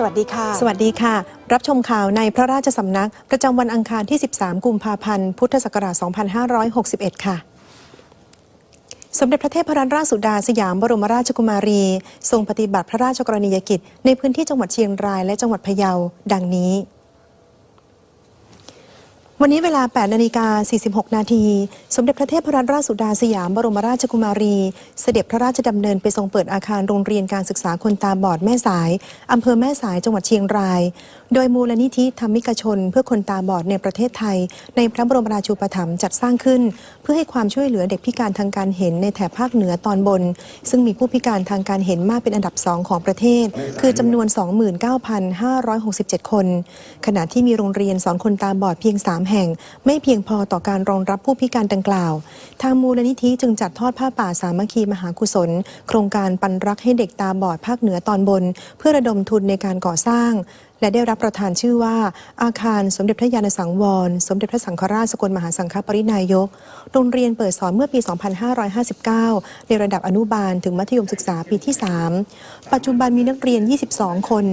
สวัสดีค่ะ สวัสดีค่ะ รับชมข่าวในพระราชสำนัก ประจำวันอังคารที่ 13 กุมภาพันธ์ พุทธศักราช 2561 ค่ะ สมเด็จพระเทพรัตนราชสุดาสยามบรมราชกุมารี ทรงปฏิบัติพระราชกรณียกิจ ในพื้นที่จังหวัดเชียงรายและจังหวัดพะเยา ดังนี้วันนี้เวลา 8 นาฬิกา 46 นาที สมเด็จพระเทพรัตนราชสุดาสยามบรมราชกุมารี เสด็จพระราชดำเนินไปทรงเปิดอาคารโรงเรียนการศึกษาคนตาบอดแม่สาย อำเภอแม่สายจังหวัดเชียงราย โดยมูลนิธิธรรมิกชน เพื่อคนตาบอดในประเทศไทย ในพระบรมราชูปถัมภ์จัดสร้างขึ้น เพื่อให้ความช่วยเหลือเด็กพิการทางการเห็นในแถบภาคเหนือตอนบน ซึ่งมีผู้พิการทางการเห็นมากเป็นอันดับสองของประเทศ คือจำนวน 29,567 คน ขณะที่มีโรงเรียนสอนคนตาบอดเพียง 3 แห่ง ไม่เพียงพอต่อการรองรับผู้พิการดังกล่าว ทางมูลนิธิจึงจัดทอดผ้าป่าสามัคคีมหากุศล โครงการปันรักให้เด็กตาบอดภาคเหนือตอนบน เพื่อระดมทุนในการก่อสร้าง และได้รับประทานชื่อว่า อาคารสมเด็จพระยาณสังวร สมเด็จพระสังฆราชสกลมหาสังฆปรินายก โรงเรียนเปิดสอนเมื่อปี 2559 ในระดับอนุบาลถึงมัธยมศึกษาปีที่ 3 ปัจจุบันมีนักเรียน 22 คน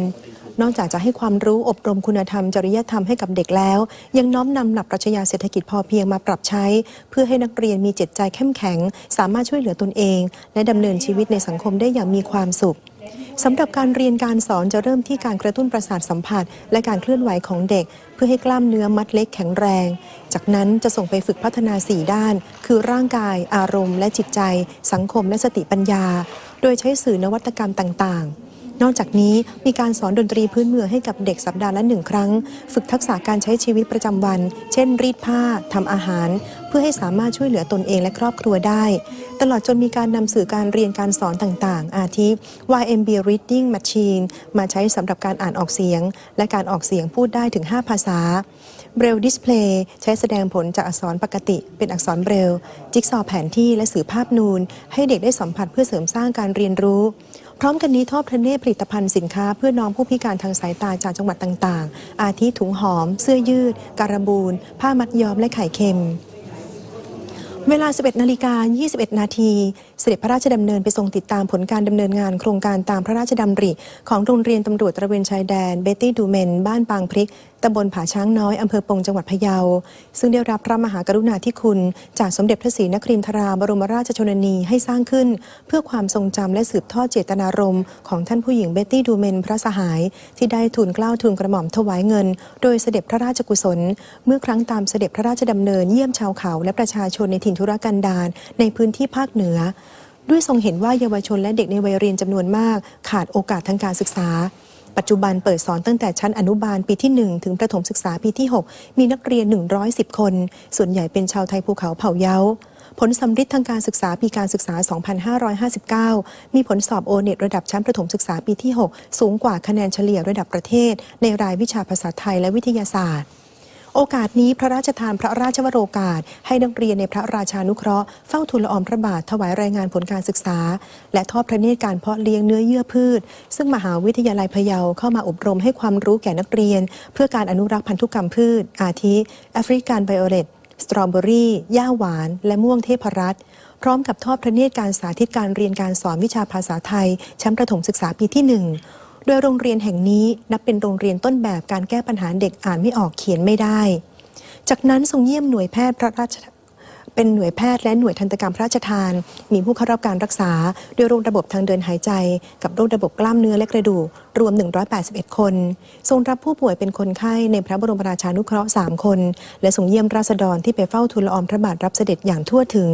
นอกจากจะให้ความรู้อบรมคุณธรรม จริยธรรมให้กับเด็กแล้ว ยังน้อมนำหลักปรัชญาเศรษฐกิจพอเพียงมาปรับใช้ เพื่อให้นักเรียนมีจิตใจเข้มแข็ง สามารถช่วยเหลือตนเอง และดำเนินชีวิตในสังคมได้อย่างมีความสุขสำหรับการเรียนการสอนจะเริ่มที่การกระตุ้นประสาทสัมผัส และการเคลื่อนไหวของเด็ก เพื่อให้กล้ามเนื้อมัดเล็กแข็งแรง จากนั้นจะส่งไปฝึกพัฒนา 4 ด้าน คือร่างกาย อารมณ์ และจิตใจ สังคมและสติปัญญา โดยใช้สื่อนวัตกรรมต่างๆ นอกจากนี้มีการสอนดนตรีพื้นเมืองให้กับเด็กสัปดาห์ละหนึ่งครั้ง ฝึกทักษะการใช้ชีวิตประจำวัน เช่น รีดผ้าทำอาหาร เพื่อให้สามารถช่วยเหลือตนเองและครอบครัวได้ ตลอดจนมีการนำสื่อการเรียนการสอนต่างๆ อาทิ YMB Reading Machine มาใช้สำหรับการอ่านออกเสียง และการออกเสียงพูดได้ถึง 5 ภาษาเบรลดิสเพลย์ใช้แสดงผลจากอักษรปกติ เป็นอักษรเบรล จิ๊กซอแผนที่และสื่อภาพนูน ให้เด็กได้สัมผัสเพื่อเสริมสร้างการเรียนรู้ พร้อมกันนี้ทอดพระเนตรผลิตภัณฑ์สินค้า เพื่อน้องผู้พิการทางสายตาจากจังหวัดต่างๆ อาทิถุงหอม เสื้อยืด การบูนผ้ามัดย้อมและไข่เค็มเวลา 11 นาฬิกา 21 นาที เสด็จพระราชดำเนินไปทรงติดตามผลการดำเนินงานโครงการตามพระราชดำริ ของโรงเรียนตำรวจตระเวนชายแดนเบตตี้ดูเมน บ้านปางพริก ตำบลผาช้างน้อย อำเภอปงจังหวัดพะเยา ซึ่งได้รับพระมหากรุณาธิคุณ จากสมเด็จพระศรีนครินทราบรมราชชนนีให้สร้างขึ้น เพื่อความทรงจำและสืบทอดเจตนารมณ์ของท่านผู้หญิงเบตตี้ดูเมนพระสหาย ที่ได้ทูลเกล้าวทูลกระหม่อมถวายเงิน โดยเสด็จพระราชกุศล เมื่อครั้งตามเสด็จพระราชดำเนินเยี่ยมชาวเขา และประชาชนในถิ่นธุรกันดารในพื้นที่ภาคเหนือ ด้วยทรงเห็นว่าเยาวชนและเด็กในวัยเรียนจำนวนมาก ขาดโอกาสทางการศึกษา ปัจจุบันเปิดสอนตั้งแต่ชั้นอนุบาลปีที่ 1 ถึงประถมศึกษาปีที่ 6 มีนักเรียน 110 คน ส่วนใหญ่เป็นชาวไทยภูเขาเผ่าเย้าผลสำฤทธิ์ทางการศึกษาปีการศึกษา 2559 มีผลสอบโอเน็ตระดับชั้นประถมศึกษาปีที่ 6 สูงกว่าคะแนนเฉลี่ยระดับประเทศ ในรายวิชาภาษาไทยและวิทยาศาสตร์ โอกาสนี้พระราชทานพระราชวโรกาส ให้นักเรียนในพระราชานุเคราะห์เฝ้าทูลละอองพระบาทถวายรายงานผลการศึกษา และทอดพระเนตรการเพาะเลี้ยงเนื้อเยื่อพืช ซึ่งมหาวิทยาลัยพะเยาเข้ามาอบรมให้ความรู้แก่นักเรียน เพื่อการอนุรักษ์พันธุกรรมพืช อาทิแอฟริกันไบโอเลตสตรอเบอรี่หญ้าหวาน และม่วงเทพรัตน์พร้อมกับทอดพระเนตรการสาธิตการเรียนการสอนวิชาภาษาไทย ชั้นประถมศึกษาปีที่หนึ่ง โดยโรงเรียนแห่งนี้นับเป็นโรงเรียนต้นแบบการแก้ปัญหาเด็กอ่านไม่ออกเขียนไม่ได้ จากนั้นทรงเยี่ยมหน่วยแพทย์พระราชเป็นหน่วยแพทย์และหน่วยทันตกรรมพระราชทาน มีผู้เข้ารับการรักษา ด้วยโรคระบบทางเดินหายใจ กับโรคระบบกล้ามเนื้อและกระดูก รวม 181 คน ทรงรับผู้ป่วยเป็นคนไข้ในพระบรมราชานุเคราะห์ 3 คน และทรงเยี่ยมราษฎรที่ไปเฝ้าทูลละอองพระบาทรับเสด็จอย่างทั่วถึง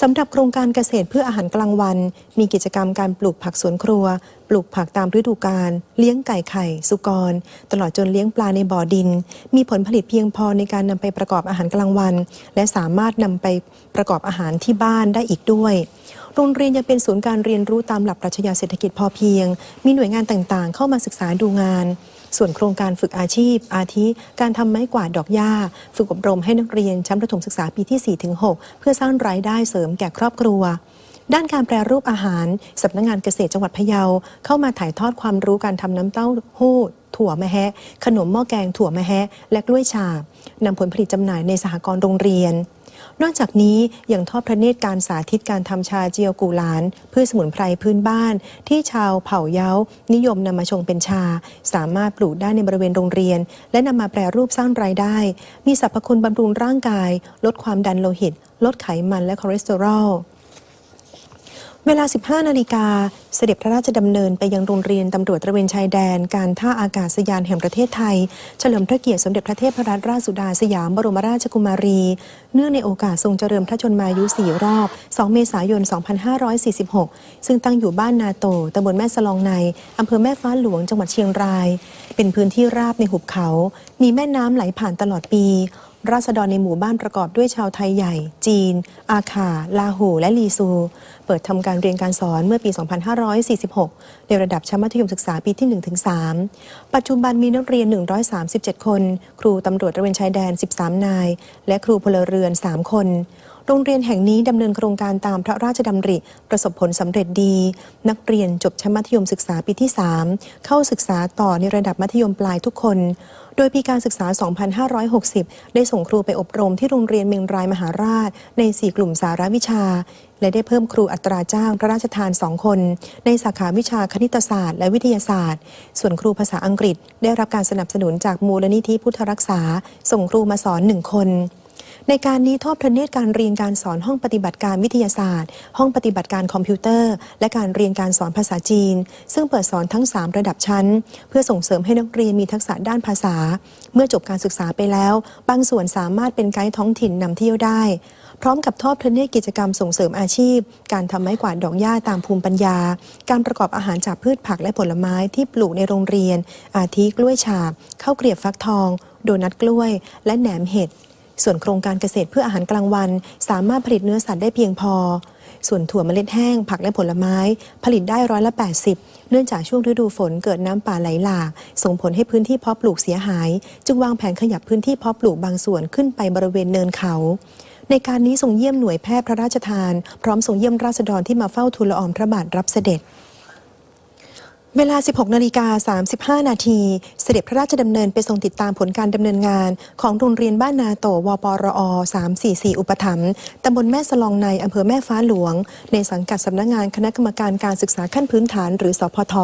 สำหรับโครงการเกษตรเพื่ออาหารกลางวัน มีกิจกรรมการปลูกผักสวนครัว ปลูกผักตามฤดูกาลเลี้ยงไก่ไข่ สุกร ตลอดจนเลี้ยงปลาในบ่อดิน มีผลผลิตเพียงพอในการนำไปประกอบอาหารกลางวัน และสามารถนำไปประกอบอาหารที่บ้านได้อีกด้วย โรงเรียนยังเป็นศูนย์การเรียนรู้ตามหลักปรัชญาเศรษฐกิจพอเพียง มีหน่วยงานต่างๆ เข้ามาศึกษาดูงาน ส่วนโครงการฝึกอาชีพ อาทิการทำไม้กวาดดอกหญ้า ฝึกอบรมให้นักเรียนชั้นประถมศึกษาปีที่ 4-6 เพื่อสร้างรายได้เสริมแก่ครอบครัวด้านการแปรรูปอาหารสำนักงานเกษตรจังหวัดพะเยา เข้ามาถ่ายทอดความรู้การทำน้ำเต้าหู้ ถั่วมะแฮะ ขนมหม้อแกงถั่วมะแฮะ และกล้วยฉาบนำผลผลิตจำหน่ายในสหกรณ์โรงเรียน นอกจากนี้ยังทอดพระเนตรการสาธิตการทำชาเจียวกูหลานพืชสมุนไพรพื้นบ้าน ที่ชาวเผ่าเย้า นิยมนำมาชงเป็นชา สามารถปลูกได้ในบริเวณโรงเรียน และนำมาแปรรูปสร้างรายได้ มีสรรพคุณบำรุงร่างกาย ลดความดันโลหิต ลดไขมันและคอเลสเตอรอล เวลา 15 นาฬิกา เสด็จพระราชดำเนินไปยังโรงเรียนตำรวจตระเวนชายแดน การท่าอากาศยานแห่งประเทศไทย เฉลิมพระเกียรติสมเด็จพระเทพรัตนราชสุดาสยามบรมราชกุมารี เนื่องในโอกาสทรงเจริญพระชนมายุ4รอบ 2 เมษายน 2546 ซึ่งตั้งอยู่บ้านนาโตตำบลแม่สลองในอำเภอแม่ฟ้าหลวงจังหวัดเชียงราย เป็นพื้นที่ราบในหุบเขา มีแม่น้ำไหลผ่านตลอดปี ราษฎรในหมู่บ้านประกอบด้วยชาวไทยใหญ่ จีน อาคาลาหู และลีซู เปิดทำการเรียนการสอนเมื่อปี 2546 ในระดับชั้นมัธยมศึกษาปีที่ 1-3 ปัจจุบันมีนักเรียน 137 คน ครูตำรวจระเวนชายแดน 13 นาย และครูพลเรือน 3 คนโรงเรียนแห่งนี้ดำเนินโครงการตามพระราชดำริ ประสบผลสำเร็จดี นักเรียนจบชั้นมัธยมศึกษาปีที่ 3 เข้าศึกษาต่อในระดับมัธยมปลายทุกคน โดยปีการศึกษา 2560 ได้ส่งครูไปอบรมที่โรงเรียนเมียงรายมหาราช ใน 4 กลุ่มสาระวิชา และได้เพิ่มครูอัตราจ้างพระราชทาน 2 คน ในสาขาวิชาคณิตศาสตร์และวิทยาศาสตร์ ส่วนครูภาษาอังกฤษ ได้รับการสนับสนุนจากมูลนิธิพุทธรักษา ส่งครูมาสอนหนึ่งคน ในการนี้ทอดพระเนตรการเรียนการสอนห้องปฏิบัติการวิทยาศาสตร์ ห้องปฏิบัติการคอมพิวเตอร์ และการเรียนการสอนภาษาจีน ซึ่งเปิดสอนทั้ง 3 ระดับชั้น เพื่อส่งเสริมให้นักเรียนมีทักษะด้านภาษา เมื่อจบการศึกษาไปแล้ว บางส่วนสามารถเป็นไกด์ท้องถิ่นนำเที่ยวได้ พร้อมกับทอดพระเนตรกิจกรรมส่งเสริมอาชีพ การทำไม้กวาดดอกหญ้าตามภูมิปัญญา การประกอบอาหารจากพืชผักและผลไม้ที่ปลูกในโรงเรียน อาทิกล้วยฉาบข้าวเกรียบฟักทอง โดนัทกล้วย และแหนมเห็ด ส่วนโครงการเกษตรเพื่ออาหารกลางวัน สามารถผลิตเนื้อสัตว์ได้เพียงพอ ส่วนถั่วเมล็ดแห้ง ผักและผลไม้ ผลิตได้ร้อยละ 80 เนื่องจากช่วงฤดูฝนเกิดน้ำป่าไหลหลาก ส่งผลให้พื้นที่เพาะปลูกเสียหาย จึงวางแผนขยับพื้นที่เพาะปลูกบางส่วนขึ้นไปบริเวณเนินเขาในการนี้ส่งเยี่ยมหน่วยแพทย์พระราชทาน พร้อมส่งเยี่ยมราษฎรที่มาเฝ้าทูลละอองพระบาทรับเสด็จ เวลา 16 นาฬิกา 35 นาที เสด็จพระราชดำเนินไปทรงติดตามผลการดำเนินงาน ของโรงเรียนบ้านนาโตวปรอ 344 อุปถัมภ์ตำบลแม่สลองในอำเภอแม่ฟ้าหลวง ในสังกัดสำนักงานคณะกรรมการการศึกษาขั้นพื้นฐานหรือสพท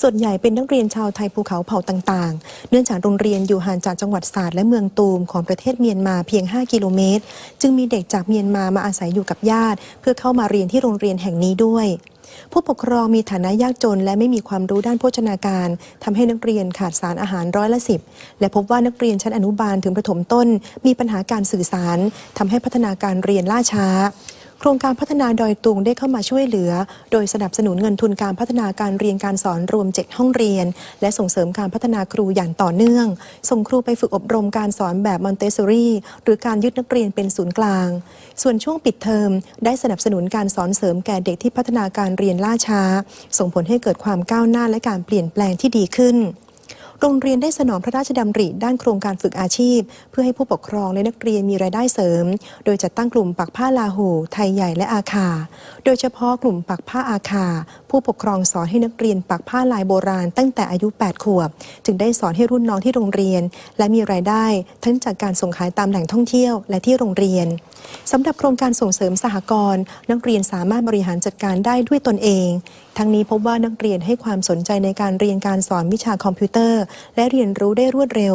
ส่วนใหญ่เป็นนักเรียนชาวไทยภูเขาเผ่าต่างๆ เนื่องจากโรงเรียนอยู่ห่างจากจังหวัดศาสตร์และเมืองตูมของประเทศเมียนมาเพียง 5 กิโลเมตร จึงมีเด็กจากเมียนมามาอาศัยอยู่กับญาติ เพื่อเข้ามาเรียนที่โรงเรียนแห่งนี้ด้วย ผู้ปกครองมีฐานะยากจน และไม่มีความรู้ด้านโภชนาการทำให้นักเรียนขาดสารอาหารร้อยละสิบและพบว่านักเรียนชั้นอนุบาลถึงประถมต้น มีปัญหาการสื่อสารทำให้พัฒนาการเรียนล่าช้า โครงการพัฒนาดอยตุงได้เข้ามาช่วยเหลือ โดยสนับสนุนเงินทุนการพัฒนาการเรียนการสอนรวม 7 ห้องเรียน และส่งเสริมการพัฒนาครูอย่างต่อเนื่อง ส่งครูไปฝึกอบรมการสอนแบบมอนเตสซอรี่หรือการยึดนักเรียนเป็นศูนย์กลาง ส่วนช่วงปิดเทอมได้สนับสนุนการสอนเสริมแก่เด็กที่พัฒนาการเรียนล่าช้า ส่งผลให้เกิดความก้าวหน้าและการเปลี่ยนแปลงที่ดีขึ้น โรงเรียนได้สนองพระราชดำริด้านโครงการฝึกอาชีพ เพื่อให้ผู้ปกครองและนักเรียนมีรายได้เสริม โดยจัดตั้งกลุ่มปักผ้าลาหู ไทยใหญ่และอาคา โดยเฉพาะกลุ่มปักผ้าอาคา ผู้ปกครองสอนให้นักเรียนปักผ้าลายโบราณ ตั้งแต่อายุ 8 ขวบ จึงได้สอนให้รุ่นน้องที่โรงเรียน และมีรายได้ ทั้งจากการส่งขายตามแหล่งท่องเที่ยวและที่โรงเรียนสำหรับโครงการส่งเสริมสหกรณ์นักเรียนสามารถบริหารจัดการได้ด้วยตนเองทั้งนี้พบว่านักเรียนให้ความสนใจในการเรียนการสอนวิชาคอมพิวเตอร์ และเรียนรู้ได้รวดเร็ว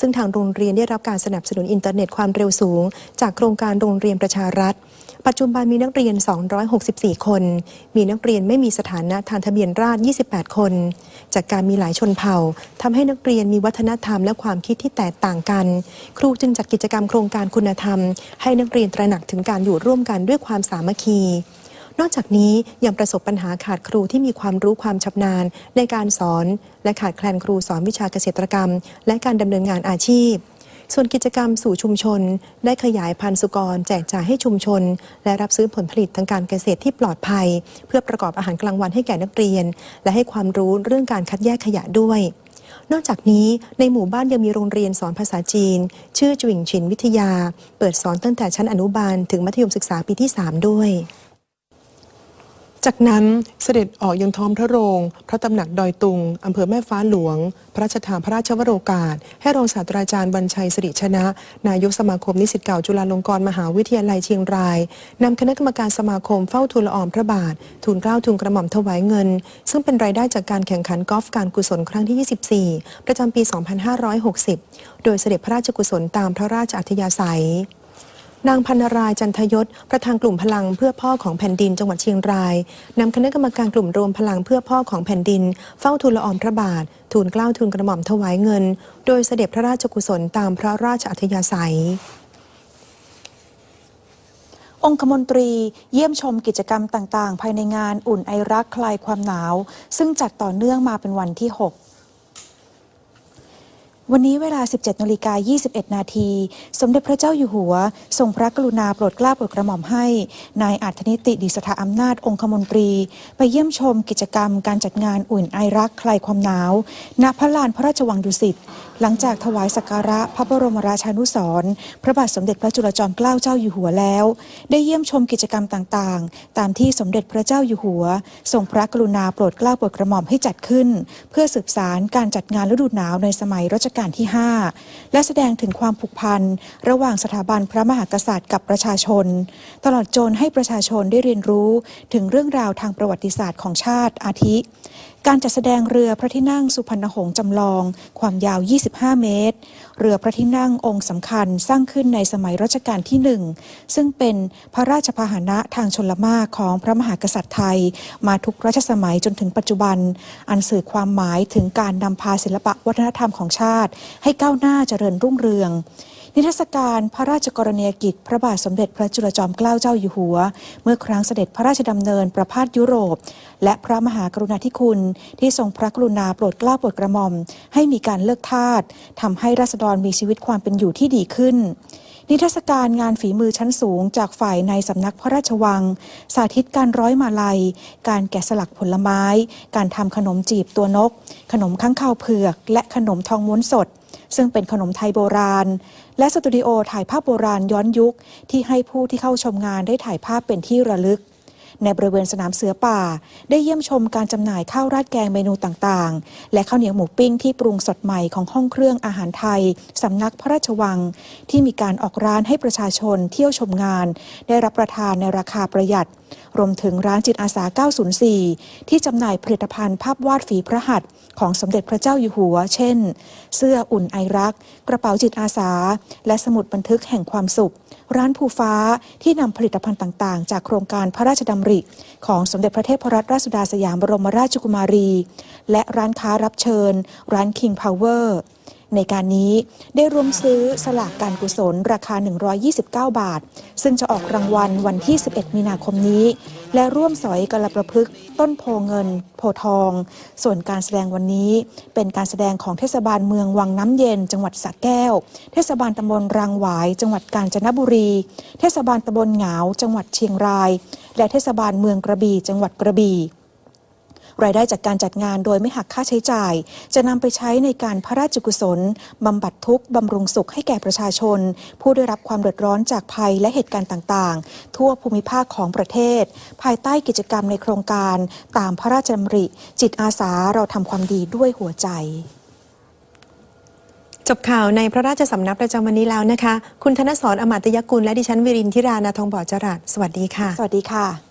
ซึ่งทางโรงเรียนได้รับการสนับสนุนอินเทอร์เน็ตความเร็วสูง จากโครงการโรงเรียนประชารัฐ ปัจจุบันมีนักเรียน 264 คน มีนักเรียนไม่มีสถานะทางทะเบียนราษฎร28 คน จากการมีหลายชนเผ่าทำให้นักเรียนมีวัฒนธรรมและความคิดที่แตกต่างกัน ครูจึงจัดกิจกรรมโครงการคุณธรรม ให้นักเรียนตระหนักถึงการอยู่ร่วมกันด้วยความสามัคคี นอกจากนี้ยังประสบปัญหาขาดครูที่มีความรู้ความชำนาญ ในการสอน และขาดแคลนครูสอนวิชาเกษตรกรรม และการดำเนินงานอาชีพ ส่วนกิจกรรมสู่ชุมชน ได้ขยายพันธุ์สุกร แจกจ่ายให้ชุมชน และรับซื้อผลผลิตทางการเกษตรที่ปลอดภัย เพื่อประกอบอาหารกลางวันให้แก่นักเรียน และให้ความรู้เรื่องการคัดแยกขยะด้วยนอกจากนี้ในหมู่บ้านยังมีโรงเรียนสอนภาษาจีน ชื่อจวิงชินวิทยา เปิดสอนตั้งแต่ชั้นอนุบาล ถึงมัธยมศึกษาปีที่ 3 ด้วย จากนั้นเสด็จออกยังท้องพระโรง พระตำหนักดอยตุง อำเภอแม่ฟ้าหลวง พระราชทานพระราชวโรกาส ให้รองศาสตราจารย์บรรชัยสิริชนะ นายกสมาคมนิสิตเก่าจุฬาลงกรณ์มหาวิทยาลัยเชียงรายนำคณะกรรมการสมาคมเฝ้าทูลละอองพระบาท ทูลเกล้าทูลกระหม่อมถวายเงิน ซึ่งเป็นรายได้จากการแข่งขันกอล์ฟการกุศลครั้งที่ 24 ประจำปี 2560 โดยเสด็จพระราชกุศลตามพระราชอัธยาศัย นางพันนารายจันทยศ ประธานกลุ่มพลังเพื่อพ่อของแผ่นดินจังหวัดเชียงรายนำคณะกรรมการกลุ่มรวมพลังเพื่อพ่อของแผ่นดิน เฝ้าทูลละอองพระบาท ทูลเกล้าทูลกระหม่อมถวายเงิน โดยเสด็จพระราชกุศลตามพระราชอัธยาศัย องคมนตรีเยี่ยมชมกิจกรรมต่าง ๆ ภายในงานอุ่นไอรักคลายความหนาว ซึ่งจัดต่อเนื่องมาเป็นวันที่ 6 วันนี้เวลา 17นาฬิกา21 นาที สมเด็จพระเจ้าอยู่หัว ทรงพระกรุณาโปรดเกล้าโปรดกระหม่อมให้ นายอัธนิติดิสถาอำนาจองคมนตรี ไปเยี่ยมชมกิจกรรมการจัดงานอุ่นไอรักคลายความหนาว ณ พระลานพระราชวังดุสิต หลังจากถวายสักการะพระบรมราชานุสรพระบาทสมเด็จพระจุลจอมเกล้าเจ้าอยู่หัวแล้ว ได้เยี่ยมชมกิจกรรมต่างๆ ตามที่สมเด็จพระเจ้าอยู่หัว ทรงพระกรุณาโปรดเกล้าโปรดกระหม่อมให้จัดขึ้น เพื่อสืบสารการจัดงานฤดูหนาวในสมัยรัชการที่ 5 และแสดงถึงความผูกพันระหว่างสถาบันพระมหากษัตริย์กับประชาชน ตลอดจนให้ประชาชนได้เรียนรู้ถึงเรื่องราวทางประวัติศาสตร์ของชาติอาทิ การจัดแสดงเรือพระที่นั่งสุพรรณหงษ์จำลอง ความยาว 25 เมตร เรือพระที่นั่งองค์สำคัญสร้างขึ้นในสมัยรัชกาลที่หนึ่งซึ่งเป็นพระราชพาหนะทางชนละมากของพระมหากษัตริย์ไทย มาทุกรัชสมัยจนถึงปัจจุบัน อันสื่อความหมายถึงการนำพาศิลปะวัฒนธรรมของชาติ ให้ก้าวหน้าเจริญรุ่งเรือง นิทรรศการพระราชกรณียกิจ พระบาทสมเด็จพระจุลจอมเกล้าเจ้าอยู่หัว เมื่อครั้งเสด็จพระราชดำเนินประพาสยุโรป และพระมหากรุณาธิคุณ ที่ทรงพระกรุณาโปรดเกล้าโปรดกระหม่อม ให้มีการเลิกทาสทำให้ราษฎรมีชีวิตความเป็นอยู่ที่ดีขึ้น นิทรรศการงานฝีมือชั้นสูง จากฝ่ายในสำนักพระราชวัง สาธิตการร้อยมาลัย การแกะสลักผลไม้ การทำขนมจีบตัวนก ขนมข้างข่าวเผือก และขนมทองม้วนสด ซึ่งเป็นขนมไทยโบราณ และสตูดิโอถ่ายภาพโบราณย้อนยุค ที่ให้ผู้ที่เข้าชมงานได้ถ่ายภาพเป็นที่ระลึก ในบริเวณสนามเสือป่า ได้เยี่ยมชมการจำหน่ายข้าวราดแกงเมนูต่างๆ และข้าวเหนียวหมูปิ้งที่ปรุงสดใหม่ของห้องเครื่องอาหารไทยสำนักพระราชวัง ที่มีการออกร้านให้ประชาชนเที่ยวชมงาน ได้รับประทานในราคาประหยัด รวมถึงร้านจิตอาสา 904 ที่จำหน่ายผลิตภัณฑ์ภาพวาดฝีพระหัตถ์ของสมเด็จพระเจ้าอยู่หัว เช่น เสื้ออุ่นไอรัก กระเป๋าจิตอาสา และสมุดบันทึกแห่งความสุข ร้านภูฟ้าที่นำผลิตภัณฑ์ต่างๆ จากโครงการพระราชดำริ ของสมเด็จพระเทพรัตนราชสุดาสยามบรมราชกุมารี และร้านค้ารับเชิญ ร้าน King Power ในการนี้ได้รวมซื้อสลากการกุศลราคา 129 บาท ซึ่งจะออกรางวัลวันที่ 11 มีนาคมนี้ และร่วมสอยกระประพฤกษ์ต้นโพเงิน โพทอง ส่วนการแสดงวันนี้เป็นการแสดงของเทศบาลเมืองวังน้ำเย็น จังหวัดสระแก้ว เทศบาลตำบลรางหวาย จังหวัดกาญจนบุรี เทศบาลตำบลเหงา จังหวัดเชียงราย และเทศบาลเมืองกระบี่ จังหวัดกระบี่ รายได้จากการจัดงานโดยไม่หักค่าใช้จ่าย จะนำไปใช้ในการพระราชกุศลบำบัดทุกข์บำรุงสุขให้แก่ประชาชน ผู้ได้รับความเดือดร้อนจากภัยและเหตุการณ์ต่างๆ ทั่วภูมิภาคของประเทศ ภายใต้กิจกรรมในโครงการตามพระราชดำริ จิตอาสาเราทำความดีด้วยหัวใจจบข่าวในพระราชสำนักประจำวันนี้แล้วนะคะ คุณธนสรอมาตยกุลและดิฉันวิรินทิรานาทองบ่อจรัสสวัสดีค่ะ สวัสดีค่ะ